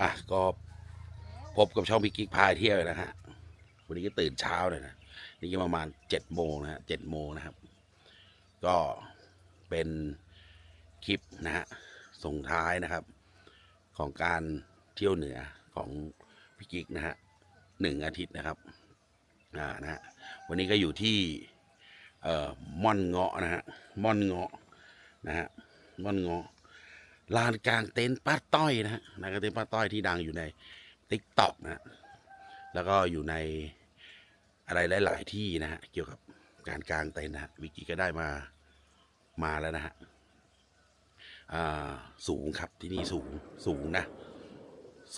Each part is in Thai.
อะก็พบกับช่องพิกิกพายเที่ยวนะฮะวันนี้ก็ตื่นเช้าเลยนะนี่ก็ประมาณเจ็ดโมงนะฮะเจ็ดโมงนะครับ ก็เป็นคลิปนะฮะส่งท้ายนะครับ ของการเที่ยวเหนือของพิกิกนะฮะหนึ่งอาทิตย์นะครับอ่านะฮะวันนี้ก็อยู่ที่เอ่อม่อนเงาะนะฮะม่อนเงาะนะฮะม่อนเงาะ ลานกลางเต็นท์ป้าต้อยนะฮะลานกลางเต็นท์ป้าต้อยที่ดังอยู่ในติ๊กต็อกนะฮะแล้วก็อยู่ในอะไรหลาย ๆ ที่นะฮะเกี่ยวกับการกลางเต็นท์นะฮะวิกกี้ก็ได้มามาแล้วนะฮะอ่าสูงครับที่นี่สูงสูงนะ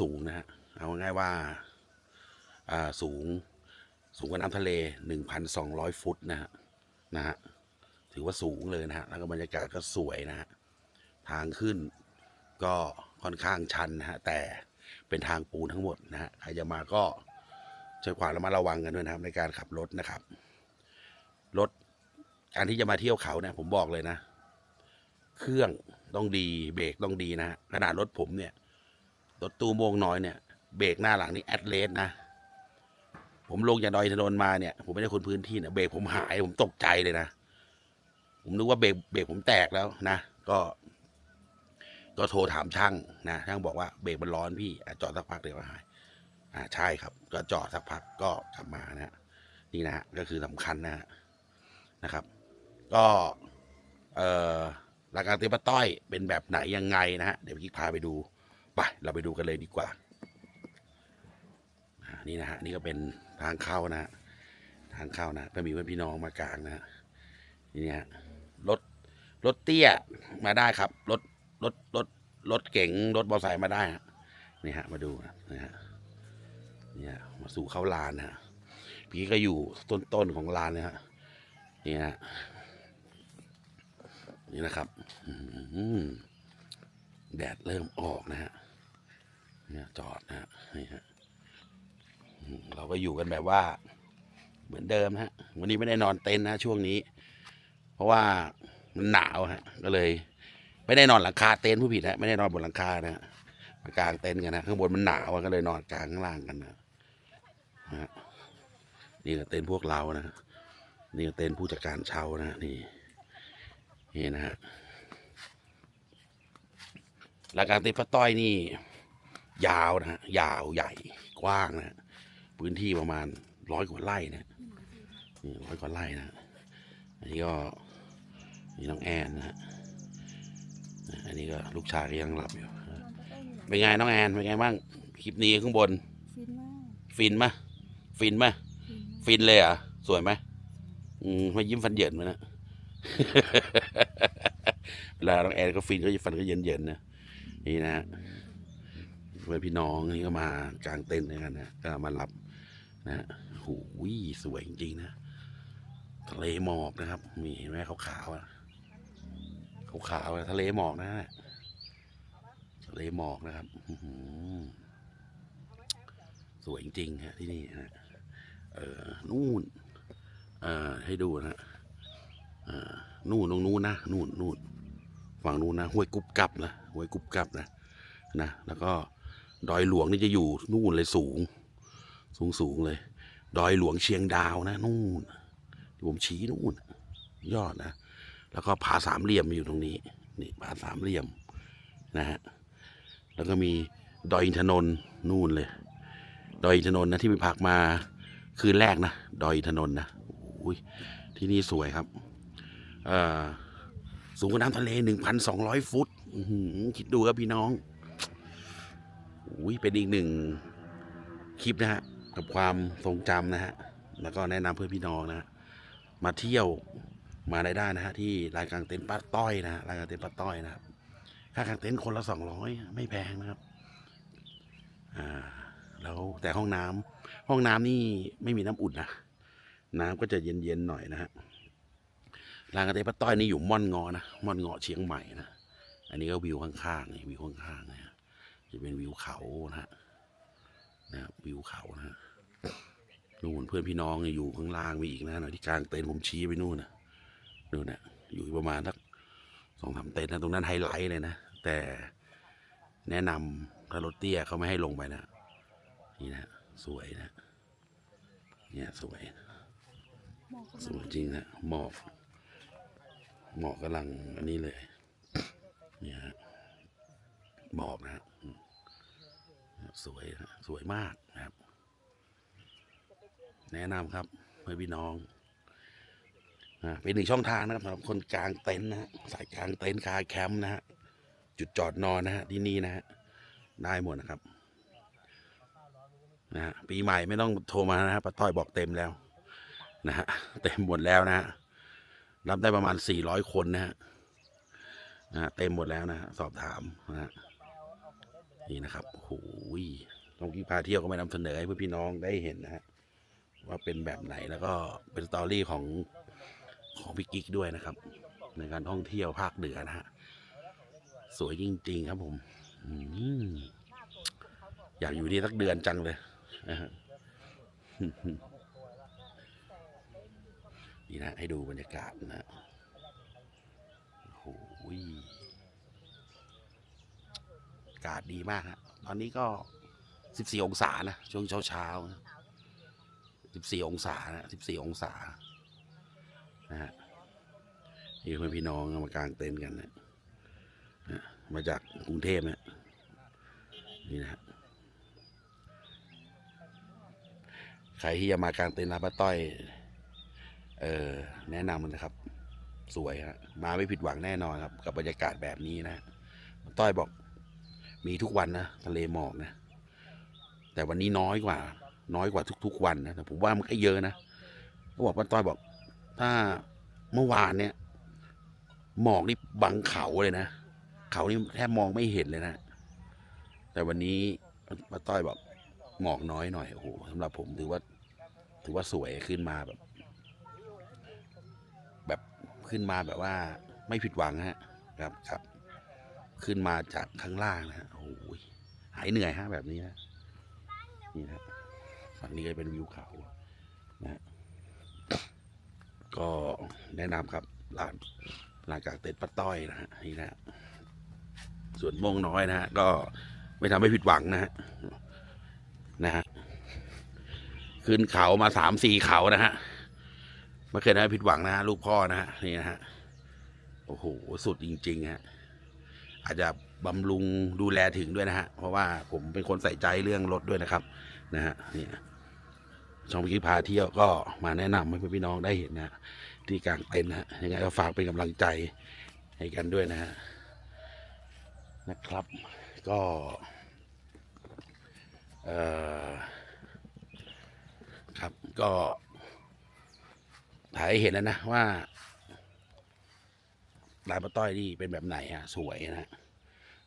สูงนะฮะเอาง่ายว่าอ่าสูงสูงกว่าน้ำทะเลหนึ่งพันสองร้อยฟุตนะฮะนะฮะถือว่าสูงเลยนะฮะแล้วก็บรรยากาศก็สวยนะฮะทางขึ้น ก็ค่อนข้างชันนะฮะแต่เป็นทางปูนทั้งหมดนะฮะใครจะมาก็ใช้ความระมัดระวังกันด้วยนะครับ ในการขับรถนะครับรถการที่จะมาเที่ยวเขาเนี่ยผมบอกเลยนะ เครื่องต้องดี เบรกต้องดีนะฮะขนาดรถผมเนี่ยรถตู้โมงน้อยเนี่ยเบรกหน้าหลังนี่แอดเลสนะ ผมลงจากดอยถนนมาเนี่ย ผมไม่ได้คนพื้นที่เนี่ยเบรกผมหายผมตกใจเลยนะ ผมนึกว่าเบรกเบรกผมแตกแล้วนะ ก็ ก็โทรถามช่างนะช่างบอกว่าเบรกมันร้อนพี่อจอดสักพักเดี๋ยวหายอ่าใช่ครับ ก็จอดสักพักก็กลับมานะฮะนี่นะฮะก็คือสำคัญนะฮะนะครับ ก็เอ่อหลักการเตปาต้อยเป็นแบบไหนยังไงนะฮะเดี๋ยวพี่พาไปดูไปเราไปดูกันเลยดีกว่านี่นะฮะนี่ก็เป็นทางเข้านะทางเข้านะก็มีเพื่อนพี่น้องมากลางนะฮะนี่ฮะรถรถเตี้ยมาได้ครับรถ รถรถรถเก๋งรถมอเตอร์ไซค์มาได้ฮะนี่ฮะ มาดูนะนะฮะนี่ฮะมาสู่เข้าลานนะฮะพี่ก็อยู่ต้นต้นของลานนะฮะนี่ฮะนี่นะครับแดดเริ่มออกนะฮะเนี่ยจอดนะฮะนี่ฮะเราก็อยู่กันแบบว่า เหมือนเดิมนะฮะ วันนี้ไม่ได้นอนเต็นท์นะช่วงนี้ เพราะว่ามันหนาวฮะ ก็เลย ไม่ได้นอนหลังคาเต็นท์ผู้ผิดนะไม่ได้นอนบนหลังคานะฮะมากางเต็นท์กันนะข้างบนมันหนาวก็เลยนอนกลางข้างล่างกันนะนะฮะนี่ก็เต็นท์พวกเรานะนี่ก็เต็นท์ผู้จัดการเช่านะนี่นี่นะฮะหลักการเต็นท์พระต้อยนี่ ยาวนะฮะยาวใหญ่กว้างนะฮะพื้นที่ประมาณร้อยกว่าไร่นะนี่ร้อยกว่าไร่นะอันนี้ก็นี่น้องแอนนะฮะ อันนี้ก็ลูกชายก็ยังหลับอยู่เป็นไงน้องแอนเป็นไงบ้างคลิปนี้ข้างบน ฟินมากฟินมะฟินมะฟินมากฟินเลยเหรอะสวยไหมอืมมายิ้มฟันเหยินมานะ เวลาน้องแอนก็ฟินก็ฟันก็เยินเยินๆนะนี่นะฮะเพื่อนพี่น้องนี่ก็มากลางเต็นท์ด้วยกันนะก็มารับนะฮะหูยสวยจริงๆนะทะเลหมอกนะครับมีเห็นไหมขาวๆอะ ขาวๆอะทะเลหมอกนะทะเลหมอกนะครับสวยจริงฮะที่นี่ฮะเออนู่นอ่อให้ดูนะเอ่อนู่นตรงนู้นนะนู่นนู่นฝั่งนู้นนะห้วยกุบกับนะห้วยกุบกับนะนะแล้วก็ดอยหลวงนี่จะอยู่นู่นเลยสูง สูงสูงเลย ดอยหลวงเชียงดาวนะนู่นที่ผมชี้นู่น ยอดนะ แล้วก็ผาสามเหลี่ยมอยู่ตรงนี้นี่ผาสามเหลี่ยมนะฮะแล้วก็มีดอยอินทนนท์นู่นเลย ดอยอินทนนท์นะที่ไปพักมาคืนแรกนะดอยอินทนนท์นะโอ้ยที่นี่สวยครับเอ่อสูงกว่าน้ำทะเลหนึ่งพันสองร้อยฟุตคิดดูครับพี่น้องอุ้ยเป็นอีกหนึ่งคลิปนะฮะกับความทรงจำนะฮะ แล้วก็แนะนำเพื่อนพี่น้องนะ มาเที่ยว มาได้ได้นะฮะที่รายกลางเต็นท์ป้าต้อยนะฮะรายกลางเต็นท์ป้าต้อยนะครับค่ากางเต็นท์คนละสองร้อยไม่แพงนะครับอ่าแล้วแต่ห้องน้ำห้องน้ำนี่ไม่มีน้ำอุ่นนะน้ำก็จะเย็นๆหน่อยนะฮะรายกลางเต็นท์ป้าต้อยนี่อยู่ม่อนงอนะม่อนงอเชียงใหม่นะอันนี้ก็วิวข้างๆนี่วิวข้างๆนะฮะจะเป็นวิวเขานะฮะนะวิวเขานะฮะนู่นเพื่อนพี่น้องอยู่ข้างล่างมีอีกนะหน่อยที่กลางเต็นท์ผมชี้ไปนู่นนะ นู่นะอยู่ประมาณสักสองสามเต็นนะตรงนั้นไฮไลท์เลยนะ แต่แนะนำถ้ารถเตี้ยเขาไม่ให้ลงไปนะนี่นะสวยนะเนี่ยสวยสวยจริงนะหมอกหมอกกำลังอันนี้เลยเนี่ยหมอกนะสวยนะสวยมากนะครับ แนะนำครับให้พี่น้อง เป็นหนึ่งช่องทางนะครับสำหรับคนกลางเต็นท์นะฮะสายกลางเต็นท์คาแคมป์นะฮะจุดจอดนอนนะฮะที่นี่นะฮะได้หมดนะครับนะฮะปีใหม่ไม่ต้องโทรมานะฮะป้าต้อยบอกเต็มแล้วนะฮะเต็มหมดแล้วนะฮะรับได้ประมาณสี่ร้อยคนนะฮะนะเต็มหมดแล้วนะฮะสอบถามนะฮะนี่นะครับโอ้โหต้องกี้พาเที่ยวก็ไมานำเสนอให้เพื่อนพี่น้องได้เห็นนะฮะว่าเป็นแบบไหนแล้วก็เป็นสตอรี่ของ ของพี่กิ๊กด้วยนะครับ ในการท่องเที่ยวภาคเหนือนะฮะสวยจริง ๆ ครับผมอยากอยู่นี่สักเดือนจังเลยนะฮะนี่นะ ให้ดูบรรยากาศนะโอ้โหอากาศดีมากฮะตอนนี้ก็สิบสี่องศานะ ช่วงเช้าเช้าสิบสี่องศานะสิบสี่องศา นะฮะนี่เพื่อนพี่น้องมากางเต็นท์กันนะนะมาจากกรุงเทพนะนี่นะใครที่จะมากางเต็นท์ร้านป้าต้อย เออแนะนำนะครับ สวยฮะมาไม่ผิดหวังแน่นอนครับ กับบรรยากาศแบบนี้นะต้อยบอก มีทุกวันนะทะเลหมอกนะ แต่วันนี้น้อยกว่า น้อยกว่าทุก ๆ วันนะแต่ผมว่ามันก็เยอะนะเขาบอกป้าต้อยบอก ถ้าเมื่อวานเนี่ย หมอกนี่บังเขาเลยนะ เขานี่แทบมองไม่เห็นเลยนะ แต่วันนี้ป้าต้อยบอกหมอกน้อยหน่อยโอ้โหสำหรับผมถือว่า ถือว่าสวยขึ้นมาแบบ แบบขึ้นมาแบบว่า ไม่ผิดหวังฮะครับครับ ขึ้นมาจากข้างล่างนะฮะโอ้ยหายเหนื่อยฮะแบบนี้นะนี่นะฝั่งนี้ก็เป็นวิวเขานะฮะ ก็แนะนำครับร้านร้านกางเต็นท์ป้าต้อยนะฮะนี่นะฮะส่วนโมงน้อยนะฮะก็ไม่ทำให้ผิดหวังนะฮะนะฮะขึ้นเขามาสามสี่เขานะฮะไม่เคยได้ผิดหวังนะฮะลูกพ่อนะฮะนี่นะฮะโอ้โหสุดจริงๆฮะอาจจะบำรุงดูแลถึงด้วยนะฮะเพราะว่าผมเป็นคนใส่ใจเรื่องรถด้วยนะครับ นะฮะนี่ ช่องพิกิพาเที่ยวก็มาแนะนำให้พี่น้องได้เห็นนะที่กลางเต็นท์นะยังไงก็ฝากเป็นกำลังใจให้กันด้วยนะฮะนะครับ ก็เออครับก็ถ่ายให้เห็นแล้วนะว่าลายป้าต้อยนี่เป็นแบบไหนฮะ สวยนะฮะ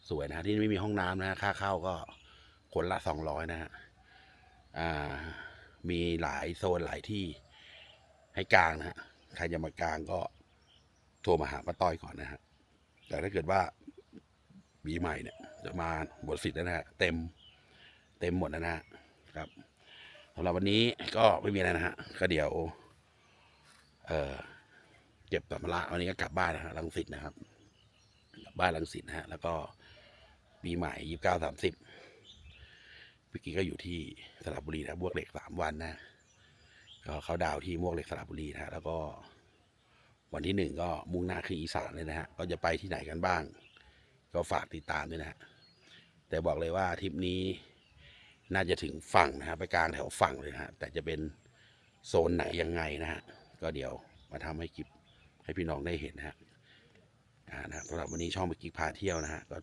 สวยนะที่ไม่มีห้องน้ำนะค่าเข้าก็คนละสองร้อยนะฮะอ่า มีหลายโซนหลายที่ให้กลางนะฮะใครจะมากลางก็โทรมาหาป้าต้อยก่อนนะฮะแต่ถ้าเกิดว่าปีใหม่เนี่ยจะมาหมดสิทธิ์แล้วนะฮะเต็มเต็มหมดแล้วนะฮะครับสำหรับวันนี้ก็ไม่มีอะไรนะฮะก็เดี๋ยว เออเก็บสัมภาระวันนี้ก็กลับบ้านนะฮะลังสิตนะครับกลับบ้านลังสิตนะฮะแล้วก็ปีใหม่ยี่สิบเก้าสามสิบ พี่กี้ก็อยู่ที่สระบุรีนะบวกเหล็กสามวันนะก็เขาดาวที่มวกเหล็กสระบุรีนะแล้วก็วันที่หนึ่งก็มุ่งหน้าขึ้นอีสานเลยนะฮะก็จะไปที่ไหนกันบ้าง ก็ฝากติดตามด้วยนะฮะแต่บอกเลยว่าทริปนี้น่าจะถึงฝั่งนะฮะไปกลางแถวฝั่งเลยนะฮะแต่จะเป็นโซนไหนยังไงนะฮะก็เดี๋ยวมาทำให้คลิปให้พี่น้องได้เห็นนะฮะนะสำหรับวันนี้ช่องเมื่อกี้พาเที่ยวนะฮะก็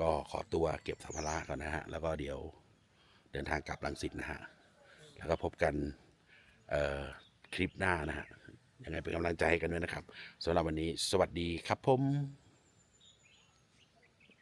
ก็ขอตัวเก็บสัมภาระก่อนนะฮะ แล้วก็เดี๋ยวเดินทางกลับลังสิตนะฮะ แล้วก็พบกันคลิปหน้านะฮะ ยังไงเป็นกำลังใจให้กันด้วยนะครับสำหรับวันนี้ สวัสดีครับผม